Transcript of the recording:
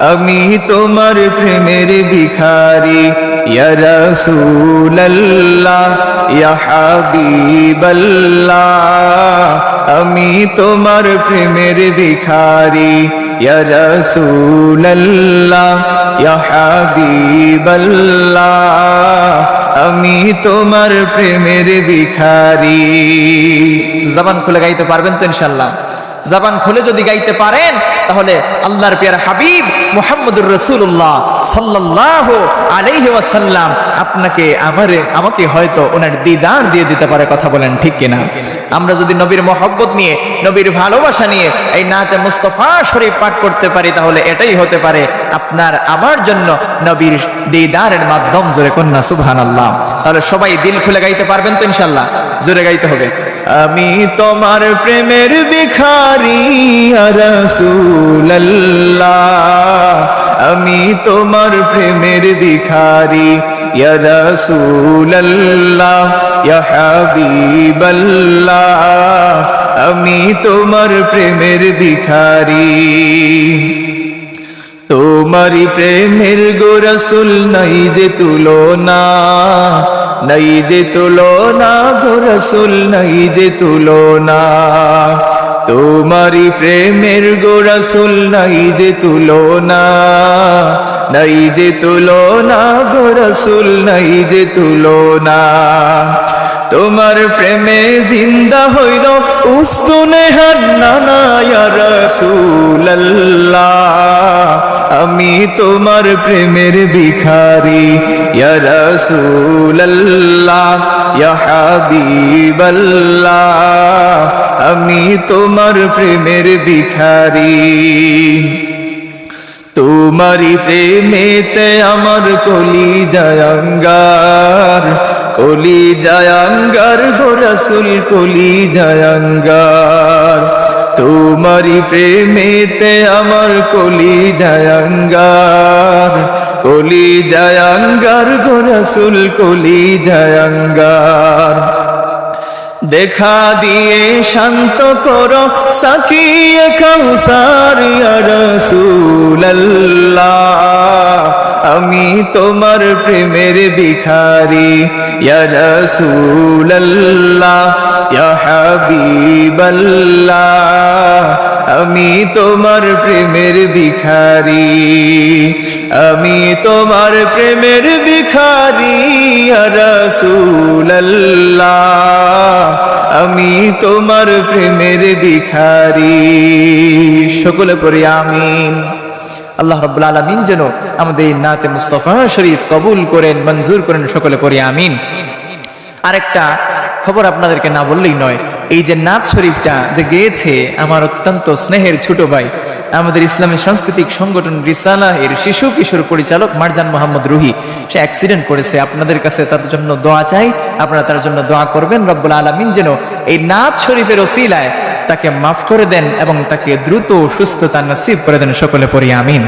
আমি তোমার প্রেমের ভিখারি। ইয়া রাসূলুল্লাহ, ইয়া আমি তোমার প্রেমের ভিখারি। ইয়া রাসূলুল্লাহ, ইয়া আমি তোমার প্রেমের ভিখারি। জবান খুলে গাইতে পারবেন তো ইনশাআল্লাহ? জবান খুলে যদি গাইতে পারেন, তাহলে আল্লাহর পিয়ার হাবিব মুহাম্মদুর রসুল্লাহ সাল্লাহ আলাইহি ওয়াসাল্লাম আপনাকে আমারে, আমাকে হয়তো ওনার দিদার দিয়ে দিতে পারে কথা বলেন ঠিক কিনা? আমরা যদি নবীর মহব্বত নিয়ে, নবীর ভালোবাসা নিয়ে এই নাতে মুস্তফা শরীফ পাঠ করতে পারি, তাহলে এটাই হতে পারে আপনার, আমার জন্য নবীর দিদারের মাধ্যম, জোরে কন্যা সুবহান আল্লাহ তাহলে সবাই দিল খুলে গাইতে পারবেন তো ইনশাল্লাহ জোরে গাইতে হবে। আমি তোমার প্রেমের ভিখারি রসুল্লাহ আমি তোমার প্রেমের ভিখারি হাবিবাল্লাহ। আমি তোমার প্রেমের ভিখারি। তোমারি প্রেমের গোরসুল নাই যে তুলো না, নাই যে তুলনা গোরসুল নাই যে তুলনা তোমারি প্রেমের গোরসুল নাই যে তুলো না, নাই যে তুলো না গো গোরসুল নাই যে তুলো না। তোমার প্রেমে জিন্দা হইল উস্তুনে হান্নানা ইয়া রাসূলুল্লাহ। আমি তোমার প্রেমের ভিখারি। ইয়া রাসূলুল্লাহ, ইয়া আমি তোমার প্রেমের ভিখারি। তোমারি প্রেমেতে আমার কলি জায়াঙ্গার কলি জায়াঙ্গার গো রসুল কলি জায়াঙ্গার তোমারি প্রেমেতে আমার কলি জায়াঙ্গার কলি জায়াঙ্গার গো রসুল কলি জায়াঙ্গার দেখা দিয়ে শান্ত করো সাকিয়ে কাউসার, ইয়া আমি তোমার প্রেমের ভিখারি, ইয়া রাসূলুল্লাহ, ইয়া আমি তোমার প্রেমের ভিখারি, আমি তোমার প্রেমের ভিখারি রাসূলুল্লাহ। আমি তোমার প্রেমের ভিখারি। সকলে পড়ি আমিন। আল্লাহ রাব্বুল আলামিন যেন আমাদের নাতে মুস্তাফা শরীফ কবুল করেন, মঞ্জুর করেন, সকলে পড়ি আমিন। আরেকটা খবর আপনাদেরকে না বললেই নয় এই যে নাচ শরীফটা যে গেয়েছে আমার অত্যন্ত স্নেহের ছোট ভাই, আমাদের ইসলামী সাংস্কৃতিক সংগঠন রিসালা এর শিশু কিশোর পরিচালক মারজান মোহাম্মদ রুহি, সে অ্যাক্সিডেন্ট করেছে। আপনাদের কাছে তার জন্য দোয়া চাই, আপনারা তার জন্য দোয়া করবেন। রব্বুল আলমিন যেন এই নাচ শরীফের ওসিলায় তাকে মাফ করে দেন এবং তাকে দ্রুত সুস্থতা নসিব করে দেন সকলে পড়ি, আমিন।